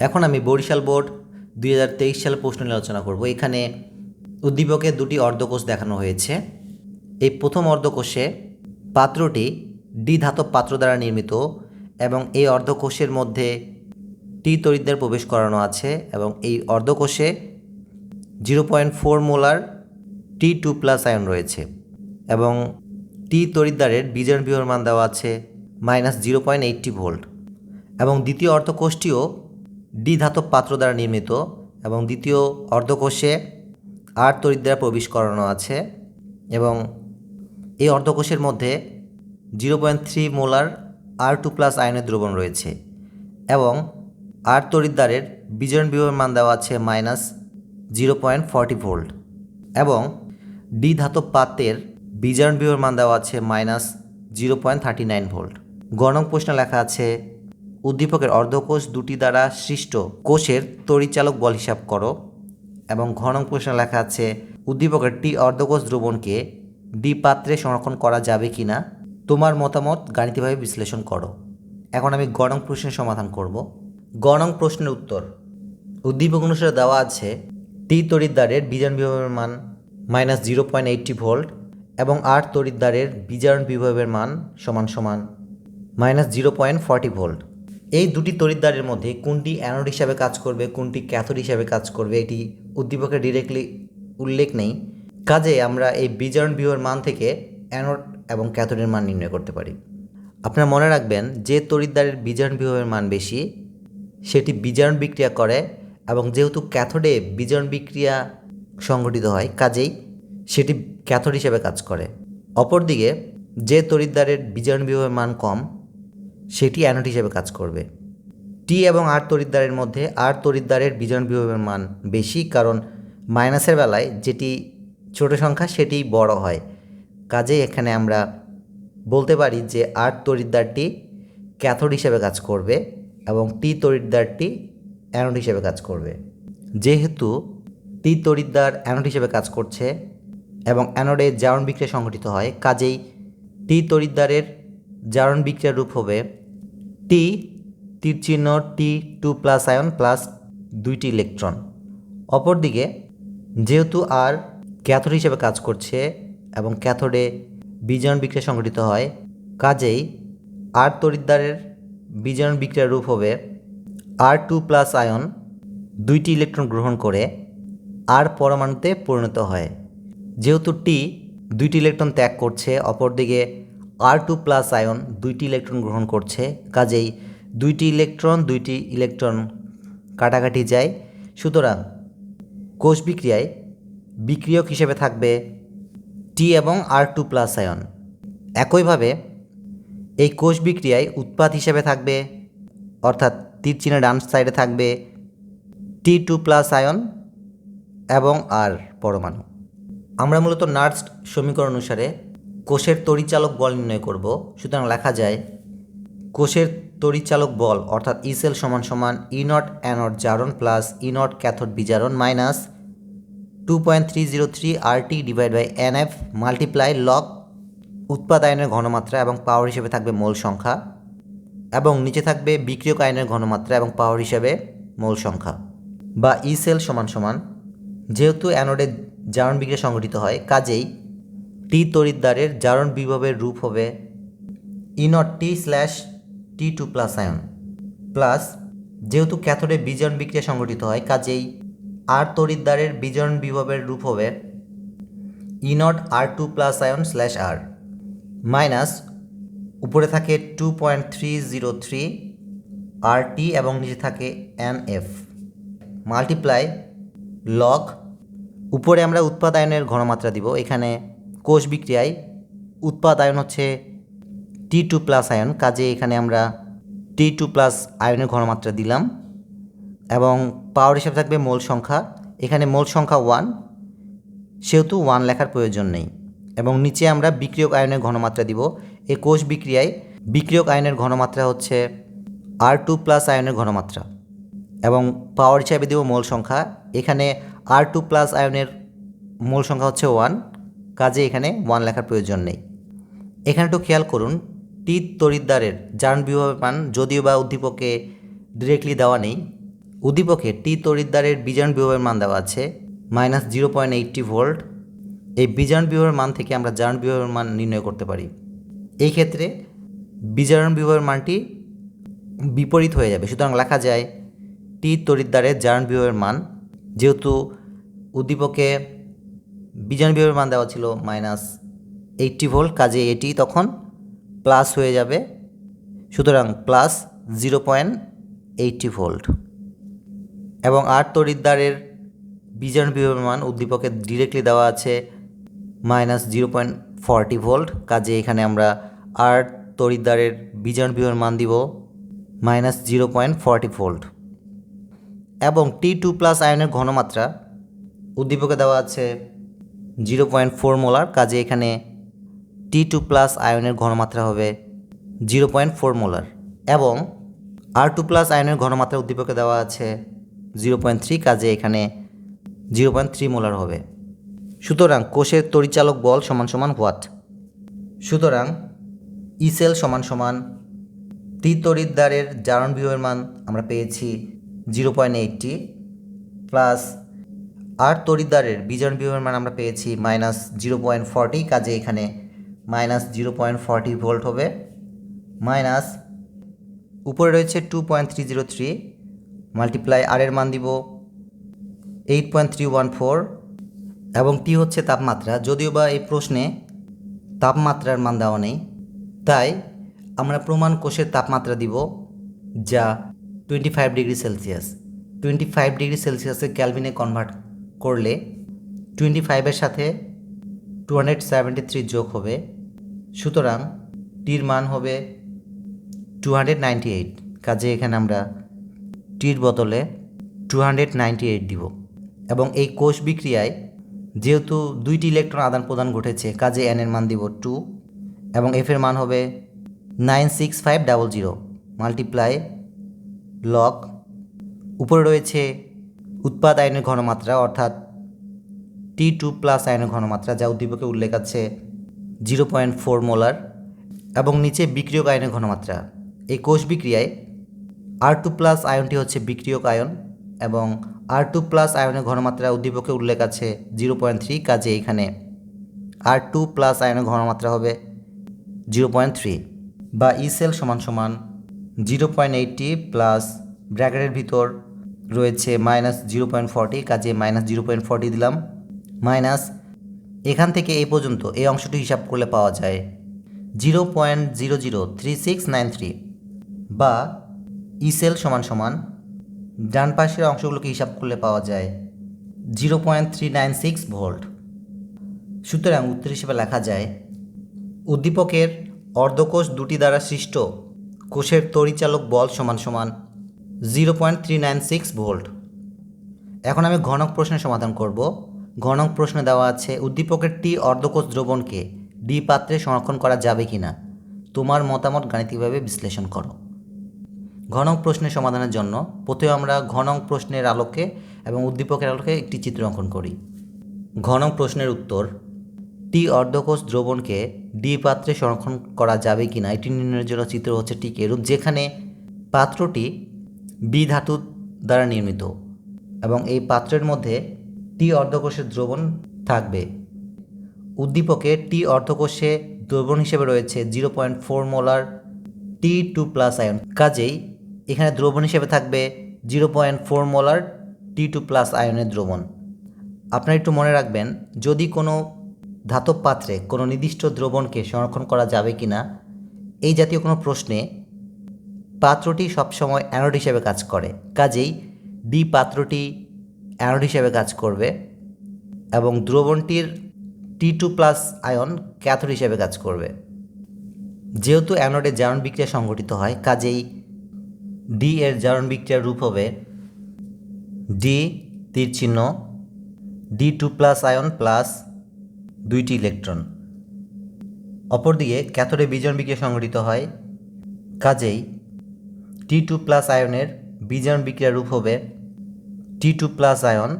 এখন আমি বরিশাল বোর্ড দুই হাজার তেইশ সালে প্রশ্ন নিয়ে আলোচনা করব। এখানে উদ্দীপকে দুটি অর্ধকোষ দেখানো হয়েছে। এই প্রথম অর্ধকোষে পাত্রটি ডি ধাতব পাত্র দ্বারা নির্মিত এবং এই অর্ধকোষের মধ্যে টি তরিদ্বার প্রবেশ করানো আছে এবং এই অর্ধকোষে zero point four molar T two plus ion রয়েছে এবং টি তরিদ্বারের বিজারণ বিহর মান দেওয়া আছে minus zero point eighty volt এবং দ্বিতীয় অর্ধকোষটিও ডি ধাতব পাত্র দ্বারা নির্মিত এবং দ্বিতীয় অর্ধকোষে আর তড়িৎ দ্বারা প্রবেশ করানো আছে এবং এই অর্ধকোষের মধ্যে zero point three molar R two plus আয়নের দ্রবণ রয়েছে এবং আর তড়িৎদ্বারের বিজারণ বিভবের মান দেওয়া আছে minus zero point forty volt এবং ডি ধাতব পাত্রের বিজারণ বিভবের মান দেওয়া আছে minus zero point thirty nine volt. গণক প্রশ্ন লেখা আছে উদ্দীপকের অর্ধকোষ দুটি দ্বারা সৃষ্ট কোষের তড়িচালক বল হিসাব করো এবং ঘনক প্রশ্নে লেখা আছে, উদ্দীপকের টি অর্ধকোষ দ্রবণকে ডি পাত্রে সংরক্ষণ করা যাবে কি না? তোমার মতামত গাণিতিকভাবে বিশ্লেষণ করো। এখন আমি গণক প্রশ্নের সমাধান করব। গণক প্রশ্নের উত্তর। উদ্দীপক অনুসারে দেওয়া আছে, টি তড়িৎদ্বারের বিজারণ বিভবের মান minus zero point eighty volt এবং আর তড়িৎদ্বারের বিজারণ বিভবের মান সমান সমান minus zero point forty volt. এই দুটি তড়িৎদ্বারের মধ্যে কোনটি অ্যানোড হিসাবে কাজ করবে, কোনটি ক্যাথোড হিসাবে কাজ করবে, এটি উদ্দীপকে ডিরেক্টলি উল্লেখ নেই। কাজে আমরা এই বিজারণ বিভবের মান থেকে অ্যানোড এবং ক্যাথোডের মান নির্ণয় করতে পারি। আপনারা মনে রাখবেন যে তড়িৎদ্বারের বিজারণ বিভবের মান বেশি, সেটি বিজারণ বিক্রিয়া করে এবং যেহেতু ক্যাথোডে বিজারণ বিক্রিয়া সংঘটিত হয়, কাজেই সেটি ক্যাথোড হিসেবে কাজ করে। অপরদিকে, যে তড়িৎদ্বারের বিজারণ বিভবের মান কম সেটি অ্যানোড হিসেবে কাজ করবে। টি এবং আর তড়িৎদ্বারের মধ্যে আর তড়িৎদ্বারের বিজন বিভবের মান বেশি কারণ মাইনাসের বেলায় যেটি ছোট সংখ্যা সেটি বড় হয়। কাজেই এখানে আমরা বলতে পারি যে আর তড়িৎদ্বারটি ক্যাথোড হিসেবে কাজ করবে এবং টি তড়িৎদ্বারটি অ্যানোড হিসেবে কাজ করবে। যেহেতু টি তড়িৎদ্বার অ্যানোড হিসেবে কাজ করছে এবং অ্যানোডে জারণ বিক্রিয়া সংঘটিত হয়, কাজেই টি তড়িৎদ্বারের জারণ বিক্রিয়ার রূপ হবে টি তীর চিহ্ন T two plus ion plus দুইটি ইলেকট্রন অপরদিকে, যেহেতু আর ক্যাথোড হিসেবে কাজ করছে এবং ক্যাথোডে বিজারণ বিক্রিয়া সংঘটিত হয়, কাজেই আর তড়িৎদ্বারের বিজারণ বিক্রিয়ার রূপ হবে আর টু প্লাস আয়ন দুইটি ইলেকট্রন গ্রহণ করে আর পরমাণুতে পরিণত হয়। যেহেতু টি দুইটি ইলেকট্রন ত্যাগ করছে, অপরদিকে আর টু প্লাস আয়ন দুইটি ইলেকট্রন গ্রহণ করছে, কাজেই দুইটি ইলেকট্রন দুইটি ইলেকট্রন কাটাকাটি যায়। সুতরাং কোষ বিক্রিয়ায় বিক্রিয়ক হিসেবে থাকবে টি এবং আর টু প্লাস আয়ন একইভাবে এই কোষ বিক্রিয়ায় উৎপাদ হিসেবে থাকবে, অর্থাৎ তীর চিহ্নের ডান সাইডে থাকবে টি টু প্লাস আয়ন এবং আর পরমাণু। আমরা মূলত নার্স সমীকরণ অনুসারে কোষের তড়িচালক বল নির্ণয় করব। সুতরাং লেখা যায়, কোষের তড়িচালক বল অর্থাৎ ইসেল সমান সমান ই নট অ্যানট জারণ প্লাস ই নট ক্যাথোড বিজারণ minus two point three zero three R T divide by N F multiply log উৎপাদ আয়নের ঘনমাত্রা এবং পাওয়ার হিসেবে থাকবে মোল সংখ্যা এবং নিচে থাকবে বিক্রিয়ক আয়নের ঘনমাত্রা এবং পাওয়ার হিসেবে মোল সংখ্যা বা ই সেল সমান সমান। যেহেতু অ্যানোডে জারণ বিক্রিয়া সংঘটিত হয়, কাজেই টি তড়িৎদ্বারের জারণ বিভবের রূপ হবে E nought T slash T two plus ion plus যেহেতু ক্যাথোডে বিজন বিক্রিয়া সংঘটিত হয়, কাজেই আর তড়িৎদ্বারের বিজন বিভবের রূপ হবে E nought R two plus ion slash R minus উপরে থাকে two point three zero three R T এবং নিচে থাকে এন এফ মাল্টিপ্লাই লগ উপরে আমরা উৎপাদ আয়নের ঘনমাত্রা দিব। এখানে কোষ বিক্রিয়ায় উৎপাদ আয়ন হচ্ছে টি টু প্লাস আয়ন। কাজে এখানে আমরা টি টু প্লাস আয়নের ঘনমাত্রা দিলাম এবং পাওয়ার হিসাবে থাকবে মোল সংখ্যা। এখানে মোল সংখ্যা ওয়ান সেহেতু ওয়ান লেখার প্রয়োজন নেই। এবং নিচে আমরা বিক্রিয়ক আয়নের ঘনমাত্রা দিব। এই কোষ বিক্রিয়ায় বিক্রিয়ক আয়নের ঘনমাত্রা হচ্ছে আর টু প্লাস আয়নের ঘনমাত্রা। এবং পাওয়ার হিসাবে দেব মোল সংখ্যা। এখানে R two plus ion mole সংখ্যা হচ্ছে ওয়ান কাজে এখানে ওয়ান লেখার প্রয়োজন নেই। এখানে একটু খেয়াল করুন টি তড়িৎদ্বারের জারণ বিভবের মান যদিও বা উদ্দীপকে ডিরেক্টলি দেওয়া নেই, উদ্দীপকে টি তড়িৎদ্বারের বিজারণ বিভবের মান দেওয়া আছে minus zero point eighty volt এই বিজারণ বিভবের মান থেকে আমরা জারণ বিভবের মান নির্ণয় করতে পারি। এই ক্ষেত্রে বিজারণ বিভবের মানটি বিপরীত হয়ে যাবে। সুতরাং লেখা যায় টি তড়িৎদ্বারের জারণ বিভবের মান, যেহেতু উদ্দীপকে বিজারণ বিভবের মান দেওয়া ছিল মাইনাস এইটটি ভোল্ট কাজে এটি তখন প্লাস হয়ে যাবে। সুতরাং plus zero point eighty volt এবং আর তড়িৎদ্বারের বিজন বিভবের মান উদ্দীপকে ডিরেক্টলি দেওয়া আছে minus zero point forty volt কাজে এখানে আমরা আর তড়িৎদ্বারের বিজন বিভবের মান দিব minus zero point forty volt এবং টি টু প্লাস আয়নের ঘনমাত্রা উদ্দীপকে দেওয়া আছে জিরো পয়েন্ট ফোর মোলার কাজে এখানে টি টু প্লাস আয়নের ঘনমাত্রা হবে জিরো পয়েন্ট ফোর মোলার। এবং আর টু প্লাস আয়নের ঘনমাত্রা উদ্দীপকে দেওয়া আছে জিরো পয়েন্ট থ্রি কাজে এখানে জিরো পয়েন্ট থ্রি মোলার হবে। সুতরাং কোষের তরিচালক বল সমান সমান হোয়াট? সুতরাং ইসেল সমান সমান টি তড়িৎদ্বারের জারণ বিভবের মান আমরা পেয়েছি zero point eighty plus R তড়িৎদ্বারের বিজন বিভবের মান আমরা পেয়েছি মাইনাস জিরো পয়েন্ট ফর্টি কাজে এখানে minus zero point forty volt হবে। মাইনাস উপরে রয়েছে two point three zero three multiply R এর মান দিব eight point three one four এবং টি হচ্ছে তাপমাত্রা। যদিও বা এই প্রশ্নে তাপমাত্রার মান দেওয়া নেই, তাই আমরা প্রমাণ কোষের তাপমাত্রা দিব যা twenty five degree Celsius twenty five degree সেলসিয়াসে ক্যালভিনে কনভার্ট করলে টোয়েন্টি ফাইভের সাথে টু হান্ড্রেড সেভেন্টি থ্রি যোগ হবে। সুতরাং টির মান হবে টু হান্ড্রেড নাইনটি এইট কাজে এখানে আমরা টির বদলে টু হান্ড্রেড নাইনটি এইট দিব। এবং এই কোষ বিক্রিয়ায় যেহেতু দুইটি ইলেকট্রন আদান প্রদান ঘটেছে, কাজে এন এর মান দিব টু এবং এফ এর মান হবে nine six five double zero multiply log উপরে রয়েছে উৎপাদ আয়নের ঘনমাত্রা অর্থাৎ টি টু প্লাস আয়নের ঘনমাত্রা যা উদ্দীপকে উল্লেখ আছে জিরো পয়েন্ট ফোর মোলার এবং নিচে বিক্রিয়ক আয়নের ঘনমাত্রা। এই কোষ বিক্রিয়ায় আর টু প্লাস আয়নটি হচ্ছে বিক্রিয়ক আয়ন এবং আর টু প্লাস আয়নের ঘনমাত্রা উদ্দীপকে উল্লেখ আছে জিরো পয়েন্ট থ্রি কাজে এখানে আর টু প্লাস আয়নের ঘনমাত্রা হবে জিরো পয়েন্ট থ্রি বা ই সেল সমান সমান জিরো পয়েন্ট এইটটি প্লাস ব্র্যাকেটের ভিতর রয়েছে মাইনাস জিরো পয়েন্ট ফর্টি, কাজে মাইনাস জিরো পয়েন্ট ফর্টি দিলাম। মাইনাস এখান থেকে এই পর্যন্ত এই অংশটি হিসাব করলে পাওয়া যায় zero point zero zero three six nine three বা ই সেল সমান সমান ডান পাশের অংশগুলোকে হিসাব করলে পাওয়া যায় zero point three nine six volt. সুতরাং উত্তর হিসেবে লেখা যায় উদ্দীপকের অর্ধকোষ দুটি দ্বারা সৃষ্ট কোষের তরিচালক বল সমান সমান zero point three nine six volt এখন আমি ঘনক প্রশ্নের সমাধান করব। ঘনক প্রশ্নে দেওয়া আছে, উদ্দীপকের টি অর্ধকোষ দ্রবণকে ডি পাত্রে সংরক্ষণ করা যাবে কি না তোমার মতামত গাণিতিকভাবে বিশ্লেষণ করো। ঘনক প্রশ্নের সমাধানের জন্য প্রথমে আমরা ঘনক প্রশ্নের আলোকে এবং উদ্দীপকের আলোকে একটি চিত্র অঙ্কন করি। ঘনক প্রশ্নের উত্তর টি অর্ধকোষ দ্রবণকে ডি পাত্রে সংরক্ষণ করা যাবে কি না এটি নির্ণয়ের জন্য চিত্র হচ্ছে টিকে এরূপ। যেখানে পাত্রটি বি ধাতু দ্বারা নির্মিত এবং এই পাত্রের মধ্যে টি অর্ধকোষের দ্রবণ থাকবে। উদ্দীপকে টি অর্ধকোষে দ্রবণ হিসেবে রয়েছে zero point four molar T two plus ion. কাজেই এখানে দ্রবণ হিসেবে থাকবে zero point four molar T two plus আয়নের দ্রবণ। আপনারা একটু মনে রাখবেন, যদি কোনো ধাতব পাত্রে কোনো নির্দিষ্ট দ্রবণকে সংরক্ষণ করা যাবে কি না এই জাতীয় কোনো প্রশ্নে পাত্রটি সবসময় অ্যানোড হিসেবে কাজ করে। কাজেই ডি পাত্রটি অ্যানোড হিসেবে কাজ করবে এবং দ্রবণটির T two plus ion cathode হিসেবে কাজ করবে। যেহেতু অ্যানোডে জারণ বিক্রিয়া সংঘটিত হয়, কাজেই ডি এর জারণ বিক্রিয়ার রূপ হবে ডি তীর চিহ্ন D two plus ion plus দুইটি ইলেকট্রন। অপরদিকে ক্যাথোডে বিজন বিক্রিয়া সংঘটিত হয়, কাজেই টি টু প্লাস আয়নের বিজারণ বিক্রিয়ার রূপ হবে টি টু প্লাস আয়ন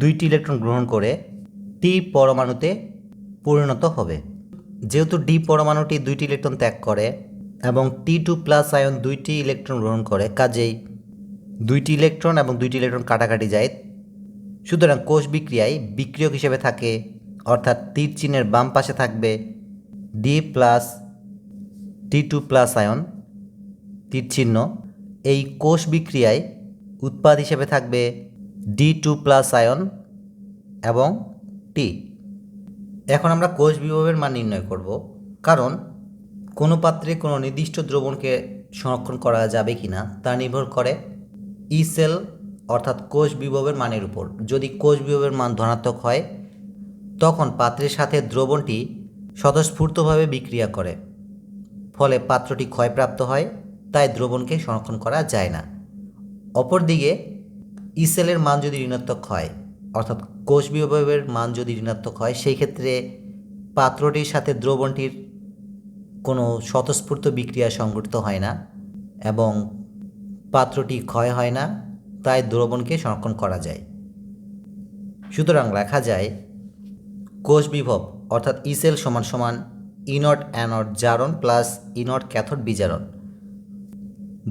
দুইটি ইলেকট্রন গ্রহণ করে টি পরমাণুতে পরিণত হবে। যেহেতু ডি পরমাণুটি দুইটি ইলেকট্রন ত্যাগ করে এবং টি টু প্লাস আয়ন দুইটি ইলেকট্রন গ্রহণ করে, কাজেই দুইটি ইলেকট্রন এবং দুইটি ইলেকট্রন কাটাকাটি যায়। সুতরাং কোষ বিক্রিয়ায় বিক্রিয়ক হিসেবে থাকে, অর্থাৎ তীর চিহ্নের বাম পাশে থাকবে D plus T two plus ion তীর চিহ্ন এই কোষ বিক্রিয়ায় উৎপাদ হিসেবে থাকবে ডি টু প্লাস আয়ন এবং টি এখন আমরা কোষ বিভবের মান নির্ণয় করব, কারণ কোনো পাত্রে কোনো নির্দিষ্ট দ্রবণকে সংরক্ষণ করা যাবে কি না তা নির্ভর করে ই সেল অর্থাৎ কোষ বিভবের মানের উপর। যদি কোষ বিভবের মান ধনাত্মক হয়, তখন পাত্রের সাথে দ্রবণটি স্বতঃস্ফূর্তভাবে বিক্রিয়া করে, ফলে পাত্রটি ক্ষয়প্রাপ্ত হয় তাই দ্রবণকে সংরক্ষণ করা যায় না। অপরদিকে, ইসেলের মান যদি ঋণাত্মক হয়, অর্থাৎ কোষ বিভবের মান যদি ঋণাত্মক হয়, সেই ক্ষেত্রে পাত্রটির সাথে দ্রবণটির কোনো স্বতঃস্ফূর্ত বিক্রিয়া সংঘটিত হয় না এবং পাত্রটি ক্ষয় হয় না, তাই দ্রবণকে সংরক্ষণ করা যায়। সুতরাং লেখা যায়, কোষ বিভব, অর্থাৎ ইসেল সমান সমান ইনট অ্যানট জারণ প্লাস ইনট ক্যাথোড বিজারণ।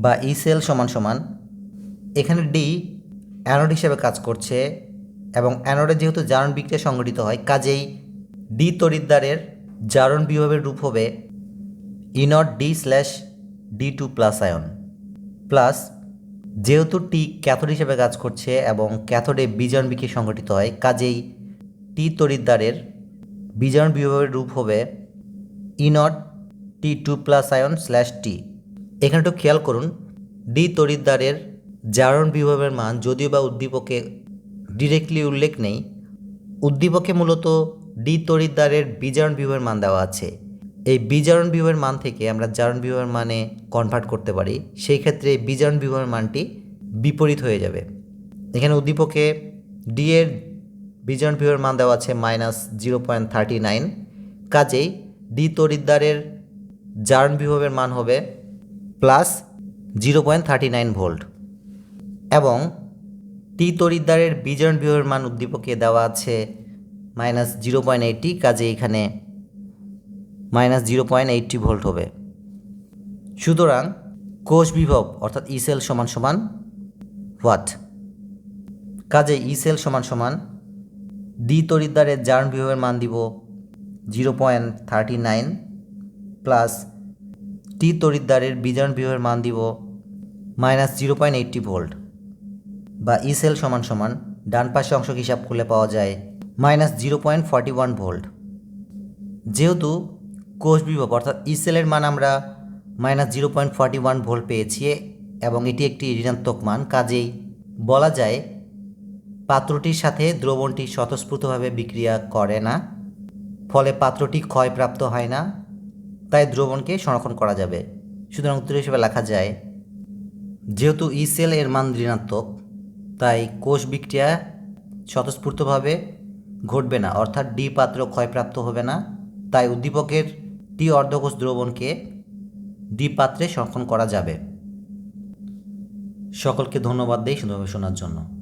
বা ইসেল সমান সমান, এখানে ডি অ্যানোড হিসেবে কাজ করছে এবং অ্যানোডে যেহেতু জারণ বিক্রিয়া সংঘটিত হয়, কাজেই ডি তরিদ্দারের জারণ বিভবের রূপ হবে ইনট D slash D two plus ion plus যেহেতু টি ক্যাথোড হিসেবে কাজ করছে এবং ক্যাথোডে বিজারণ বিক্রিয়া সংঘটিত হয়, কাজেই টি তরিদ্দারের বিজারণ বিভবের রূপ হবে ইনট T two plus ion slash T এখানে একটু খেয়াল করুন, ডি তরিদ্দারের জারণ বিভবের মান যদিও বা উদ্দীপকে ডিরেক্টলি উল্লেখ নেই, উদ্দীপকে মূলত ডি তরিদ্দারের বিজারণ বিভবের মান দেওয়া আছে। এই বিজারণ বিভবের মান থেকে আমরা জারণ বিভবের মানে কনভার্ট করতে পারি, সেই ক্ষেত্রে বিজারণ বিভবের মানটি বিপরীত হয়ে যাবে। এখানে উদ্দীপকে ডি এর বিজারণ বিভবের মান দেওয়া আছে minus zero point thirty nine কাজেই ডি তরিদ্দারের জারণ বিভবের মান হবে plus zero point thirty nine volt. এবং টি তরিদ্দারের বিজারণ বিভবের মান উদ্দীপকে দেওয়া আছে মাইনাস জিরো পয়েন্ট এইটটি, কাজে এখানে minus zero point eighty volt হবে। সুতরাং কোষ বিভব অর্থাৎ ই সেল সমান সমান ওয়াট? কাজে ই সেল সমান সমান ডি তরিদ্দারের জার্ন বিভবের মান দিব zero point thirty nine plus T তরিদ্দারের বিজারণ বিভবের মান দিব minus zero point eighty volt বা ই সেল সমান সমান ডান পাশে অংশ হিসাব করলে পাওয়া যায় minus zero point forty one volt. যেহেতু কোষ বিভব, অর্থাৎ ই সেলের মান আমরা minus zero point forty one volt পেয়েছি এবং এটি একটি ঋণাত্মক মান, কাজেই বলা যায় পাত্রটির সাথে দ্রবণটি স্বতঃস্ফূর্তভাবে বিক্রিয়া করে না, ফলে পাত্রটি ক্ষয়প্রাপ্ত হয় না। তাই দ্রবণকে সংরক্ষণ করা যাবে। সুতরাং উত্তর হিসেবে লেখা যায়, যেহেতু ই সেল এর মান ঋণাত্মক, তাই কোষ বিক্রিয়া স্বতঃস্ফূর্তভাবে ঘটবে না, অর্থাৎ ডি পাত্র ক্ষয়প্রাপ্ত হবে না। তাই উদ্দীপকের টি অর্ধকোষ দ্রবণকে ডি পাত্রে সংরক্ষণ করা যাবে। সকলকে ধন্যবাদ দেই সুন্দরভাবে শোনার জন্য।